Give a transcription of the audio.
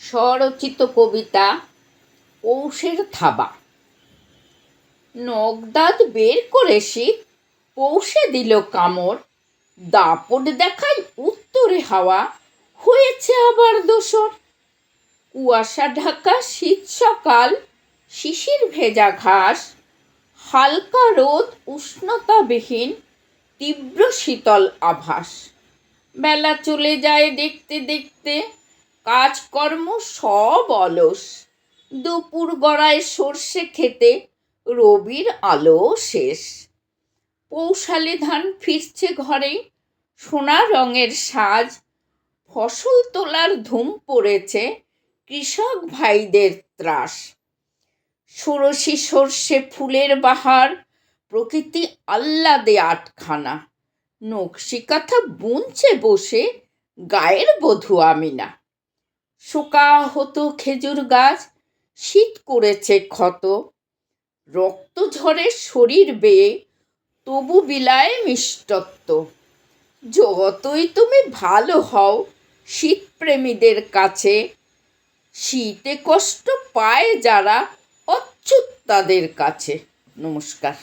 স্বরচিত কবিতা পৌষের থাবা। নগদাদ বের করে শীত পৌষে দিল কামড়। দাপট দেখায় উত্তরে হাওয়া, হয়েছে আবার দোসর। কুয়াশা ঢাকা, শীত সকাল, শিশির ভেজা ঘাস। হালকা রোদ, উষ্ণতাবিহীন, তীব্র শীতল আভাস। বেলা চলে যায় দেখতে দেখতে কাজকর্ম সব অলস। দুপুর গড়ায় সর্ষে খেতে, রবির আলো শেষ। পৌশালি ধান ফিরছে ঘরে, সোনা রঙের সাজ। ফসল তোলার ধুম পড়েছে, কৃষক ভাইদের ত্রাস। ষোড়শি সর্ষে ফুলের বাহার, প্রকৃতি আহ্লাদে আটখানা। নকশি কাঁথা বুনছে বসে, গায়ের বধূ আমিনা। শোকা হতো খেজুর গাছ, শীত করেছে ক্ষত। রক্ত ঝরে শরীর বেয়ে, তবু বিলায় মিষ্টত্ব। যতই তুমি ভালো হও শীতপ্রেমীদের কাছে, শীতে কষ্ট পায় যারা অচ্যুত তাদের কাছে। নমস্কার।